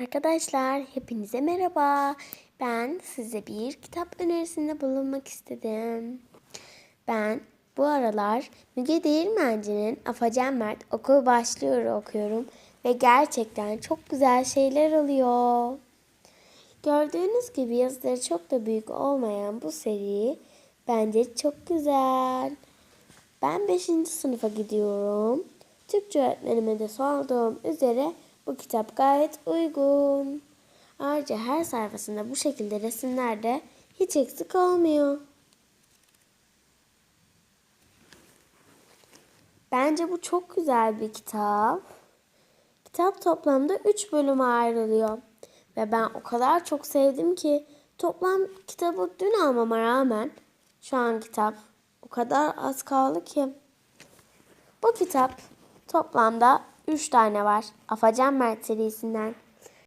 Arkadaşlar hepinize merhaba. Ben size bir kitap önerisinde bulunmak istedim. Ben bu aralar Müge Değirmenci'nin Afacan Mert okul başlıyor okuyorum ve gerçekten çok güzel şeyler oluyor. Gördüğünüz gibi yazıları çok da büyük olmayan bu seri bence çok güzel. Ben 5. sınıfa gidiyorum. Türkçe öğretmenime de sorduğum üzere bu kitap gayet uygun. Ayrıca her sayfasında bu şekilde resimler de hiç eksik olmuyor. Bence bu çok güzel bir kitap. Kitap toplamda 3 bölüme ayrılıyor. Ve ben o kadar çok sevdim ki toplam kitabı dün almama rağmen şu an kitap o kadar az kaldı ki. Bu kitap toplamda 3 tane var. Afacan Mert serisinden.